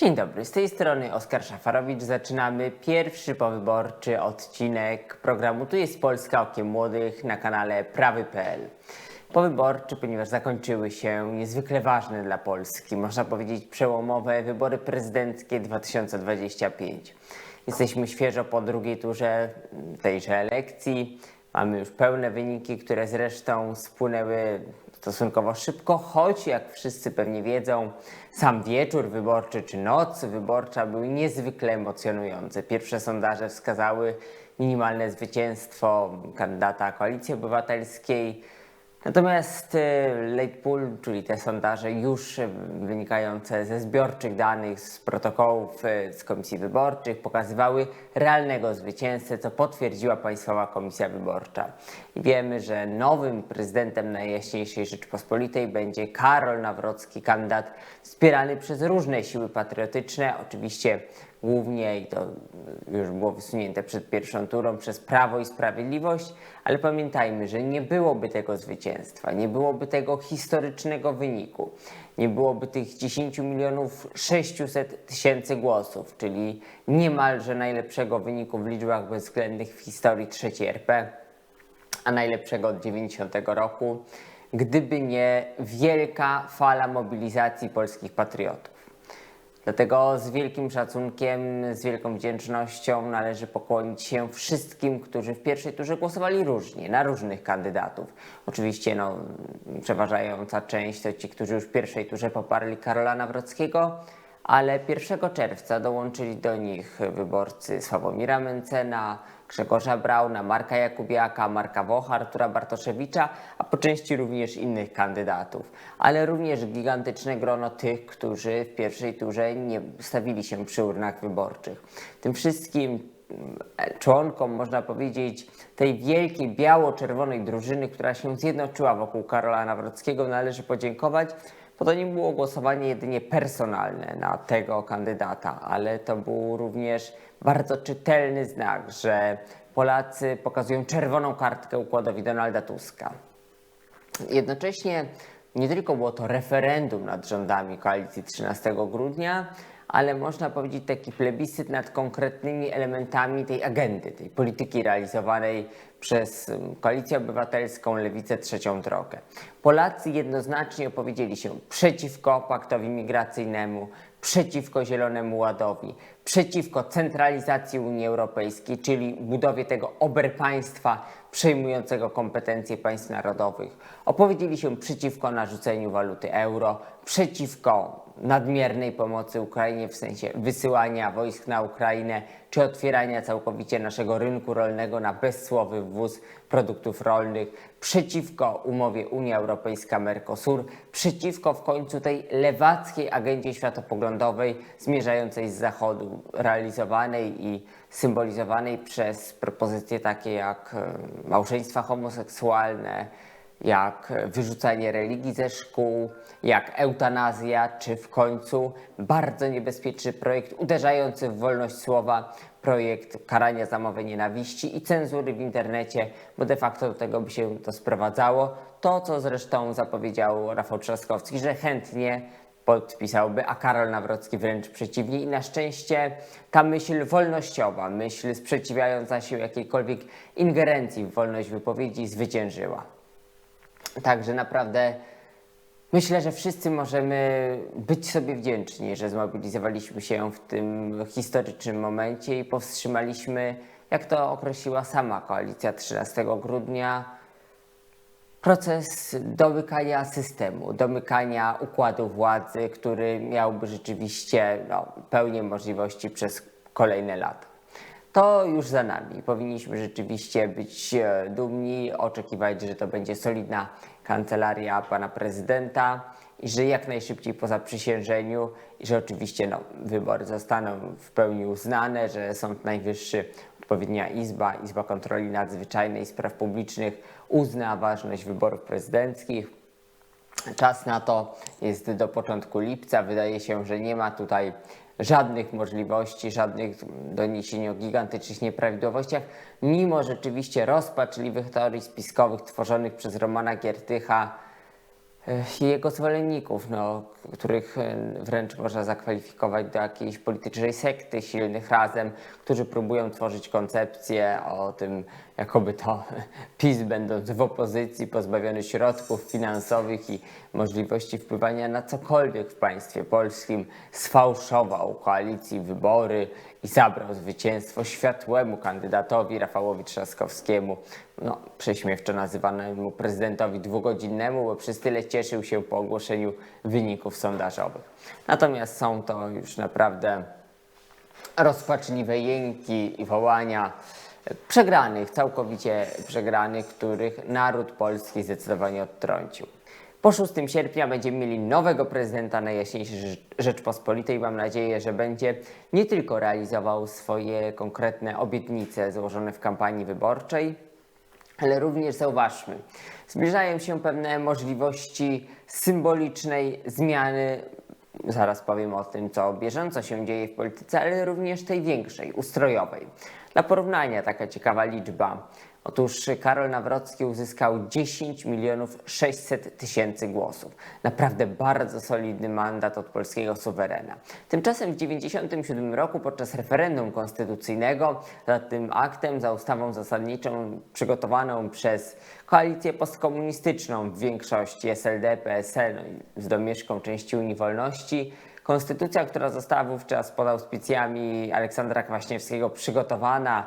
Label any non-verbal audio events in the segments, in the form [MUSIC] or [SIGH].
Dzień dobry, z tej strony Oskar Szafarowicz. Zaczynamy pierwszy powyborczy odcinek programu Tu jest Polska Okiem Młodych na kanale prawy.pl. Powyborczy, ponieważ zakończyły się niezwykle ważne dla Polski, można powiedzieć przełomowe wybory prezydenckie 2025. Jesteśmy świeżo po drugiej turze tejże elekcji. Mamy już pełne wyniki, które zresztą spłynęły stosunkowo szybko, choć jak wszyscy pewnie wiedzą, sam wieczór wyborczy czy noc wyborcza były niezwykle emocjonujące. Pierwsze sondaże wskazały minimalne zwycięstwo kandydata Koalicji Obywatelskiej. Natomiast e, late poll, czyli te sondaże już e, wynikające ze zbiorczych danych z protokołów e, z komisji wyborczych pokazywały realnego zwycięzcę, co potwierdziła Państwowa Komisja Wyborcza. I wiemy, że nowym prezydentem Najjaśniejszej Rzeczypospolitej będzie Karol Nawrocki, kandydat wspierany przez różne siły patriotyczne, oczywiście głównie i to już było wysunięte przed pierwszą turą przez Prawo i Sprawiedliwość, ale pamiętajmy, że nie byłoby tego zwycięstwa, nie byłoby tego historycznego wyniku, nie byłoby tych 10 milionów 600 tysięcy głosów, czyli niemalże najlepszego wyniku w liczbach bezwzględnych w historii III RP, a najlepszego od 90 roku, gdyby nie wielka fala mobilizacji polskich patriotów. Dlatego z wielkim szacunkiem, z wielką wdzięcznością należy pokłonić się wszystkim, którzy w pierwszej turze głosowali różnie, na różnych kandydatów. Oczywiście no, przeważająca część to ci, którzy już w pierwszej turze poparli Karola Nawrockiego, ale 1 czerwca dołączyli do nich wyborcy Sławomira Mencena, Grzegorza Brauna, Marka Jakubiaka, Marka Wocha, Artura Bartoszewicza, a po części również innych kandydatów, ale również gigantyczne grono tych, którzy w pierwszej turze nie stawili się przy urnach wyborczych. Tym wszystkim mm, członkom, można powiedzieć, tej wielkiej biało-czerwonej drużyny, która się zjednoczyła wokół Karola Nawrockiego, należy podziękować, bo to nie było głosowanie jedynie personalne na tego kandydata, ale to był również bardzo czytelny znak, że Polacy pokazują czerwoną kartkę układowi Donalda Tuska. Jednocześnie nie tylko było to referendum nad rządami koalicji 13 grudnia, ale można powiedzieć taki plebiscyt nad konkretnymi elementami tej agendy, tej polityki realizowanej przez um, Koalicję Obywatelską, Lewicę, Trzecią Drogę. Polacy jednoznacznie opowiedzieli się przeciwko paktowi migracyjnemu, przeciwko Zielonemu Ładowi, przeciwko centralizacji Unii Europejskiej, czyli budowie tego oberpaństwa przejmującego kompetencje państw narodowych. Opowiedzieli się przeciwko narzuceniu waluty euro, przeciwko nadmiernej pomocy Ukrainie w sensie wysyłania wojsk na Ukrainę, czy otwierania całkowicie naszego rynku rolnego na bezsłowy wwóz produktów rolnych, przeciwko umowie Unia Europejska-Mercosur, przeciwko w końcu tej lewackiej agendzie światopoglądowej zmierzającej z zachodu, realizowanej i symbolizowanej przez propozycje takie jak e, małżeństwa homoseksualne, jak wyrzucanie religii ze szkół, jak eutanazja, czy w końcu bardzo niebezpieczny projekt uderzający w wolność słowa, projekt karania za mowę nienawiści i cenzury w internecie, bo de facto do tego by się to sprowadzało. To, co zresztą zapowiedział Rafał Trzaskowski, że chętnie podpisałby, a Karol Nawrocki wręcz przeciwnie. I na szczęście ta myśl wolnościowa, myśl sprzeciwiająca się jakiejkolwiek ingerencji w wolność wypowiedzi zwyciężyła. Także naprawdę myślę, że wszyscy możemy być sobie wdzięczni, że zmobilizowaliśmy się w tym historycznym momencie i powstrzymaliśmy, jak to określiła sama koalicja 13 grudnia, proces domykania systemu, domykania układu władzy, który miałby rzeczywiście no, pełnię możliwości przez kolejne lata. To już za nami. Powinniśmy rzeczywiście być e, dumni, oczekiwać, że to będzie solidna kancelaria pana prezydenta i że jak najszybciej po zaprzysiężeniu i że oczywiście no, wybory zostaną w pełni uznane, że Sąd Najwyższy, odpowiednia Izba, Izba Kontroli Nadzwyczajnej i Spraw Publicznych uzna ważność wyborów prezydenckich. Czas na to jest do początku lipca. Wydaje się, że nie ma tutaj żadnych możliwości, żadnych doniesień o gigantycznych nieprawidłowościach, mimo rzeczywiście rozpaczliwych teorii spiskowych tworzonych przez Romana Giertycha, i jego zwolenników, no, których e, wręcz można zakwalifikować do jakiejś politycznej sekty silnych razem, którzy próbują tworzyć koncepcję o tym, jakoby to [LAUGHS] PiS będąc w opozycji, pozbawiony środków finansowych i możliwości wpływania na cokolwiek w państwie polskim, sfałszował koalicji wybory i zabrał zwycięstwo światłemu kandydatowi Rafałowi Trzaskowskiemu, no, prześmiewczo nazywanemu prezydentowi dwugodzinnemu, bo przez tyle cieszył się po ogłoszeniu wyników sondażowych. Natomiast są to już naprawdę rozpaczliwe jęki i wołania przegranych, całkowicie przegranych, których naród polski zdecydowanie odtrącił. Po 6 sierpnia będziemy mieli nowego prezydenta Najjaśniejszej Rzecz- Rzeczpospolitej. Mam nadzieję, że będzie nie tylko realizował swoje konkretne obietnice złożone w kampanii wyborczej, ale również zauważmy, zbliżają się pewne możliwości symbolicznej zmiany. Zaraz powiem o tym, co bieżąco się dzieje w polityce, ale również tej większej, ustrojowej. Dla porównania taka ciekawa liczba. Otóż Karol Nawrocki uzyskał 10 milionów 600 tysięcy głosów. Naprawdę bardzo solidny mandat od polskiego suwerena. Tymczasem w 1997 roku podczas referendum konstytucyjnego za tym aktem, za ustawą zasadniczą przygotowaną przez koalicję postkomunistyczną w większości SLD, PSL no z domieszką części Unii Wolności, Konstytucja, która została wówczas pod auspicjami Aleksandra Kwaśniewskiego przygotowana,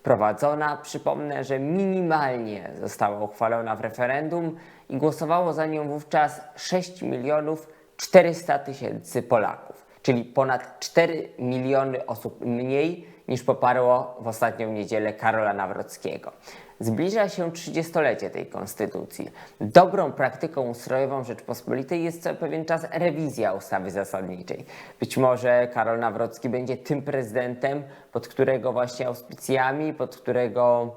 wprowadzona. Przypomnę, że minimalnie została uchwalona w referendum i głosowało za nią wówczas 6 milionów 400 tysięcy Polaków, czyli ponad 4 miliony osób mniej niż poparło w ostatnią niedzielę Karola Nawrockiego. Zbliża się 30-lecie tej konstytucji. Dobrą praktyką ustrojową Rzeczpospolitej jest co pewien czas rewizja ustawy zasadniczej. Być może Karol Nawrocki będzie tym prezydentem, pod którego właśnie auspicjami, pod którego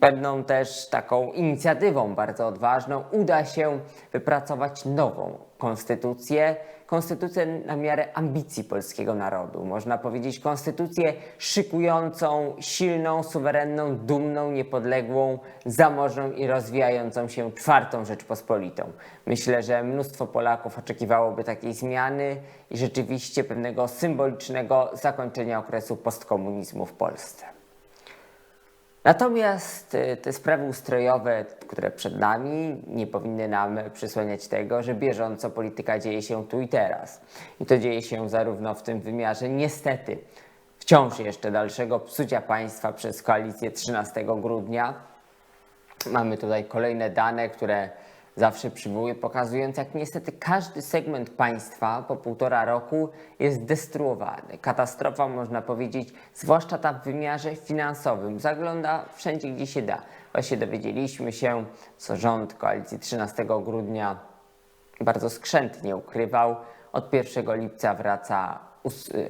pewną też taką inicjatywą bardzo odważną uda się wypracować nową konstytucję, konstytucję na miarę ambicji polskiego narodu. Można powiedzieć konstytucję szykującą silną, suwerenną, dumną, niepodległą, zamożną i rozwijającą się czwartą Rzeczpospolitą. Myślę, że mnóstwo Polaków oczekiwałoby takiej zmiany i rzeczywiście pewnego symbolicznego zakończenia okresu postkomunizmu w Polsce. Natomiast y, te sprawy ustrojowe, które przed nami, nie powinny nam przysłaniać tego, że bieżąco polityka dzieje się tu i teraz. I to dzieje się zarówno w tym wymiarze, niestety, wciąż jeszcze dalszego psucia państwa przez koalicję 13 grudnia. Mamy tutaj kolejne dane, które zawsze przywołuję, pokazując, jak niestety każdy segment państwa po półtora roku jest destruowany. Katastrofa, można powiedzieć, zwłaszcza ta w wymiarze finansowym, zagląda wszędzie, gdzie się da. Właśnie dowiedzieliśmy się, co rząd koalicji 13 grudnia bardzo skrzętnie ukrywał. Od 1 lipca wraca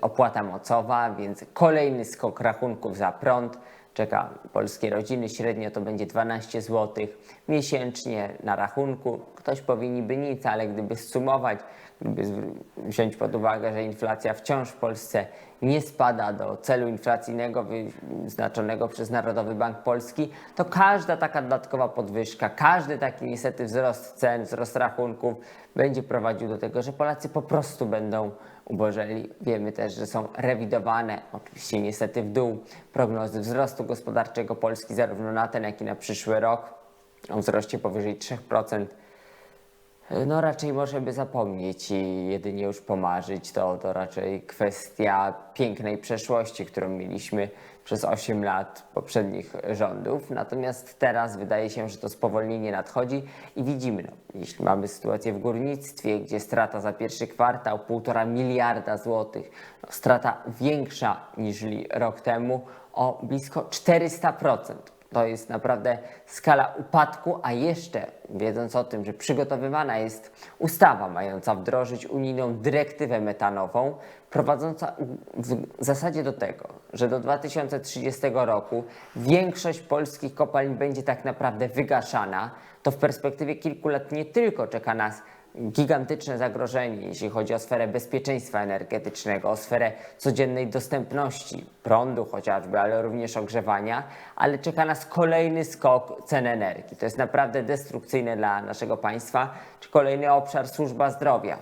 opłata mocowa, więc kolejny skok rachunków za prąd czeka polskie rodziny. Średnio to będzie 12 zł miesięcznie na rachunku. Ktoś powie niby nic, ale gdyby zsumować, gdyby wziąć pod uwagę, że inflacja wciąż w Polsce nie spada do celu inflacyjnego wyznaczonego przez Narodowy Bank Polski, to każda taka dodatkowa podwyżka, każdy taki niestety wzrost cen, wzrost rachunków będzie prowadził do tego, że Polacy po prostu będą ubożeli. Wiemy też, że są rewidowane, oczywiście niestety w dół, prognozy wzrostu gospodarczego Polski zarówno na ten, jak i na przyszły rok o wzroście powyżej 3%. No raczej możemy zapomnieć i jedynie już pomarzyć. To, to raczej kwestia pięknej przeszłości, którą mieliśmy przez 8 lat poprzednich rządów. Natomiast teraz wydaje się, że to spowolnienie nadchodzi i widzimy, no, jeśli mamy sytuację w górnictwie, gdzie strata za pierwszy kwartał 1,5 miliarda złotych, no, strata większa niż rok temu o blisko 400%. To jest naprawdę skala upadku, a jeszcze wiedząc o tym, że przygotowywana jest ustawa mająca wdrożyć unijną dyrektywę metanową, prowadząca w zasadzie do tego, że do 2030 roku większość polskich kopalń będzie tak naprawdę wygaszana, to w perspektywie kilku lat nie tylko czeka nas gigantyczne zagrożenie, jeśli chodzi o sferę bezpieczeństwa energetycznego, o sferę codziennej dostępności prądu chociażby, ale również ogrzewania, ale czeka nas kolejny skok cen energii. To jest naprawdę destrukcyjne dla naszego państwa, czy kolejny obszar służba zdrowia.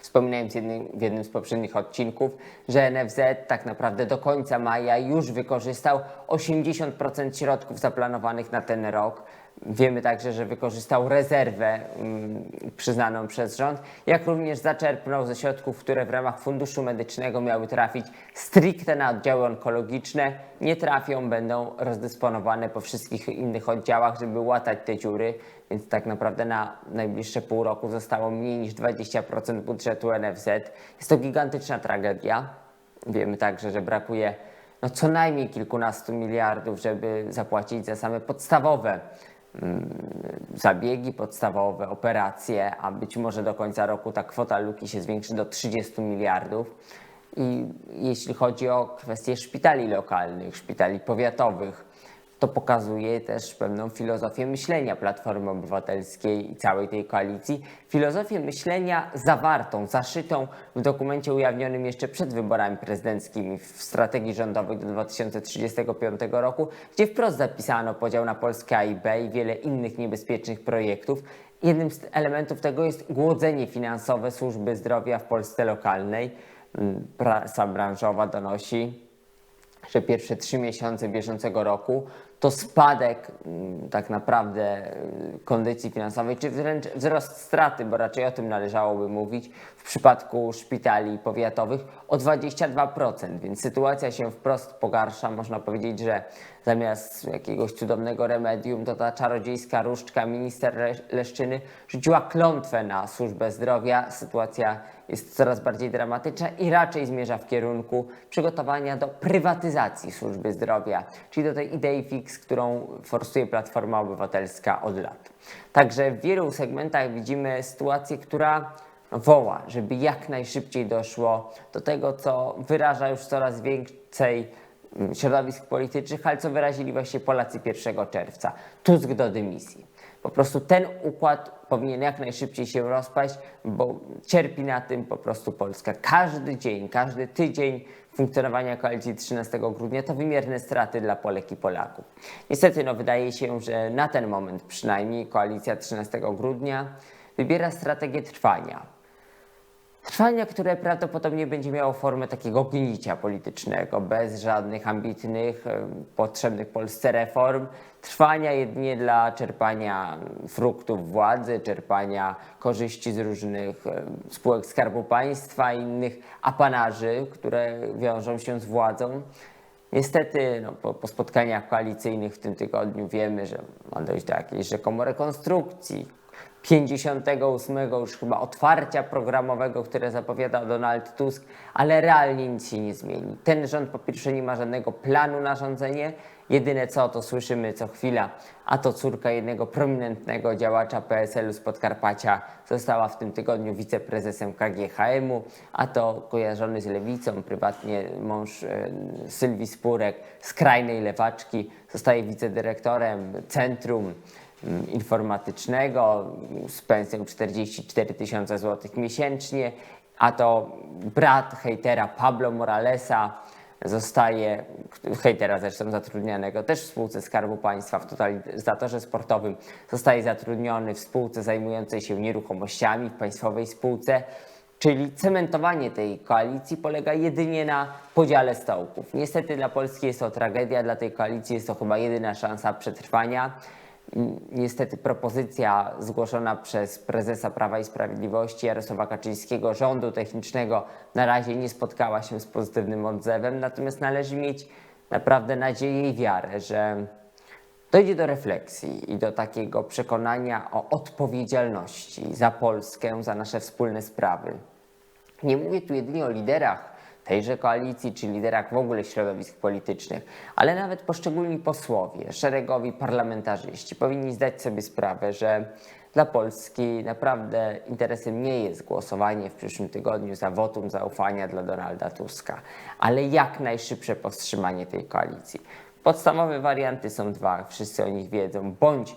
Wspominałem w jednym, w jednym z poprzednich odcinków, że NFZ tak naprawdę do końca maja już wykorzystał 80% środków zaplanowanych na ten rok. Wiemy także, że wykorzystał rezerwę mm, przyznaną przez rząd, jak również zaczerpnął ze środków, które w ramach Funduszu Medycznego miały trafić stricte na oddziały onkologiczne. Nie trafią, będą rozdysponowane po wszystkich innych oddziałach, żeby łatać te dziury, więc tak naprawdę na najbliższe pół roku zostało mniej niż 20% budżetu NFZ. Jest to gigantyczna tragedia. Wiemy także, że brakuje no, co najmniej kilkunastu miliardów, żeby zapłacić za same podstawowe zabiegi, podstawowe operacje, a być może do końca roku ta kwota luki się zwiększy do 30 miliardów. I jeśli chodzi o kwestie szpitali lokalnych, szpitali powiatowych, to pokazuje też pewną filozofię myślenia Platformy Obywatelskiej i całej tej koalicji. Filozofię myślenia zawartą, zaszytą w dokumencie ujawnionym jeszcze przed wyborami prezydenckimi w strategii rządowej do 2035 roku, gdzie wprost zapisano podział na Polskę A i B i wiele innych niebezpiecznych projektów. Jednym z elementów tego jest głodzenie finansowe służby zdrowia w Polsce lokalnej. Mm, Prasa branżowa donosi, że pierwsze trzy miesiące bieżącego roku to spadek mm, tak naprawdę y, kondycji finansowej, czy wręcz wzrost straty, bo raczej o tym należałoby mówić w przypadku szpitali powiatowych o 22%, więc sytuacja się wprost pogarsza. Można powiedzieć, że zamiast jakiegoś cudownego remedium, to ta czarodziejska różdżka minister Le- Leszczyny rzuciła klątwę na służbę zdrowia. Sytuacja jest coraz bardziej dramatyczna i raczej zmierza w kierunku przygotowania do prywatyzacji służby zdrowia, czyli do tej idei fix, którą forsuje Platforma Obywatelska od lat. Także w wielu segmentach widzimy sytuację, która woła, żeby jak najszybciej doszło do tego, co wyraża już coraz więcej mm, środowisk politycznych, ale co wyrazili właśnie Polacy 1 czerwca. Tusk do dymisji. Po prostu ten układ powinien jak najszybciej się rozpaść, bo cierpi na tym po prostu Polska. Każdy dzień, każdy tydzień funkcjonowania koalicji 13 grudnia to wymierne straty dla Polek i Polaków. Niestety, no, wydaje się, że na ten moment przynajmniej koalicja 13 grudnia wybiera strategię trwania. Trwania, które prawdopodobnie będzie miało formę takiego gnicia politycznego, bez żadnych ambitnych, potrzebnych Polsce reform. Trwania jedynie dla czerpania fruktów władzy, czerpania korzyści z różnych spółek Skarbu Państwa i innych apanarzy, które wiążą się z władzą. Niestety no, po, po spotkaniach koalicyjnych w tym tygodniu wiemy, że ma dojść do jakiejś rzekomo rekonstrukcji, 58 już chyba otwarcia programowego, które zapowiada Donald Tusk, ale realnie nic się nie zmieni. Ten rząd po pierwsze nie ma żadnego planu na rządzenie. Jedyne co to słyszymy co chwila, a to córka jednego prominentnego działacza PSL-u z Podkarpacia została w tym tygodniu wiceprezesem KGHM-u, a to kojarzony z lewicą, prywatnie mąż e, Sylwii Spurek, skrajnej lewaczki, zostaje wicedyrektorem Centrum informatycznego z pensją 44 tysiące złotych miesięcznie, a to brat hejtera Pablo Moralesa zostaje, hejtera zresztą zatrudnianego też w spółce Skarbu Państwa w totalizatorze sportowym, zostaje zatrudniony w spółce zajmującej się nieruchomościami, w państwowej spółce. Czyli cementowanie tej koalicji polega jedynie na podziale stołków. Niestety dla Polski jest to tragedia, dla tej koalicji jest to chyba jedyna szansa przetrwania. Niestety propozycja zgłoszona przez prezesa Prawa i Sprawiedliwości Jarosława Kaczyńskiego rządu technicznego na razie nie spotkała się z pozytywnym odzewem, natomiast należy mieć naprawdę nadzieję i wiarę, że dojdzie do refleksji i do takiego przekonania o odpowiedzialności za Polskę, za nasze wspólne sprawy. Nie mówię tu jedynie o liderach tejże koalicji, czy liderach w ogóle środowisk politycznych, ale nawet poszczególni posłowie, szeregowi parlamentarzyści powinni zdać sobie sprawę, że dla Polski naprawdę interesem nie jest głosowanie w przyszłym tygodniu za wotum zaufania dla Donalda Tuska, ale jak najszybsze powstrzymanie tej koalicji. Podstawowe warianty są dwa, wszyscy o nich wiedzą. Bądź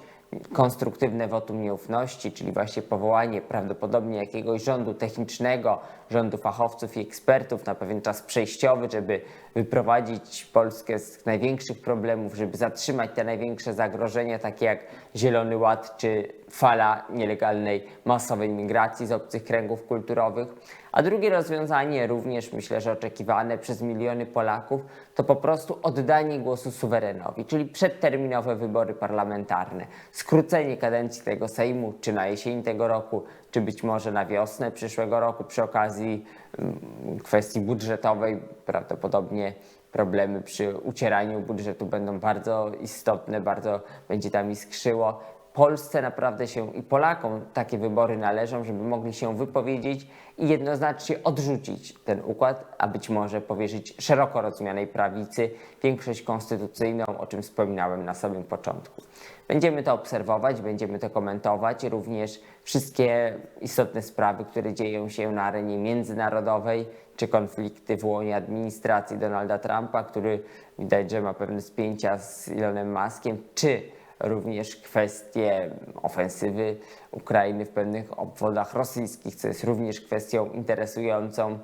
konstruktywne wotum nieufności, czyli właśnie powołanie prawdopodobnie jakiegoś rządu technicznego, rządu fachowców i ekspertów na pewien czas przejściowy, żeby wyprowadzić Polskę z największych problemów, żeby zatrzymać te największe zagrożenia, takie jak Zielony Ład czy fala nielegalnej masowej migracji z obcych kręgów kulturowych. A drugie rozwiązanie, również myślę, że oczekiwane przez miliony Polaków, to po prostu oddanie głosu suwerenowi, czyli przedterminowe wybory parlamentarne, skrócenie kadencji tego Sejmu, czy na jesień tego roku, czy być może na wiosnę przyszłego roku przy okazji mm, kwestii budżetowej, prawdopodobnie problemy przy ucieraniu budżetu będą bardzo istotne, bardzo będzie tam iskrzyło. Polsce naprawdę się i Polakom takie wybory należą, żeby mogli się wypowiedzieć i jednoznacznie odrzucić ten układ, a być może powierzyć szeroko rozumianej prawicy większość konstytucyjną, o czym wspominałem na samym początku. Będziemy to obserwować, będziemy to komentować, również wszystkie istotne sprawy, które dzieją się na arenie międzynarodowej, czy konflikty w łonie administracji Donalda Trumpa, który widać, że ma pewne spięcia z Elonem Muskiem, czy również kwestie ofensywy Ukrainy w pewnych obwodach rosyjskich, co jest również kwestią interesującą,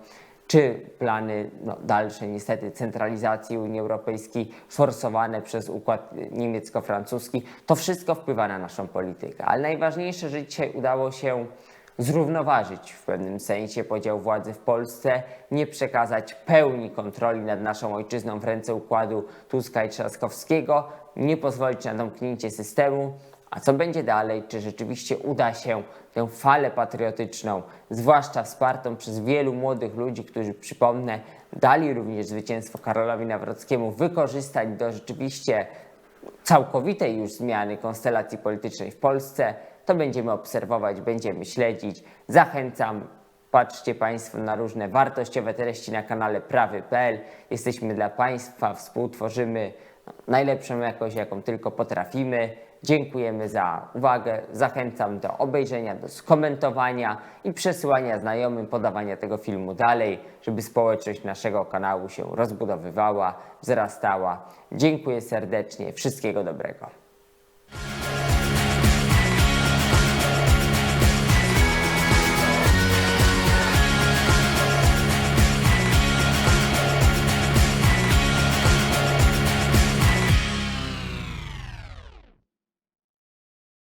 czy plany no, dalszej niestety centralizacji Unii Europejskiej forsowane przez układ niemiecko-francuski. To wszystko wpływa na naszą politykę. Ale najważniejsze, że dzisiaj udało się zrównoważyć w pewnym sensie podział władzy w Polsce, nie przekazać pełni kontroli nad naszą ojczyzną w ręce układu Tuska i Trzaskowskiego, nie pozwolić na domknięcie systemu. A co będzie dalej? Czy rzeczywiście uda się tę falę patriotyczną, zwłaszcza wspartą przez wielu młodych ludzi, którzy, przypomnę, dali również zwycięstwo Karolowi Nawrockiemu, wykorzystać do rzeczywiście całkowitej już zmiany konstelacji politycznej w Polsce, to będziemy obserwować, będziemy śledzić. Zachęcam, patrzcie Państwo na różne wartościowe treści na kanale prawy.pl. Jesteśmy dla Państwa, współtworzymy najlepszą jakość, jaką tylko potrafimy. Dziękujemy za uwagę. Zachęcam do obejrzenia, do skomentowania i przesyłania znajomym, podawania tego filmu dalej, żeby społeczność naszego kanału się rozbudowywała, wzrastała. Dziękuję serdecznie. Wszystkiego dobrego.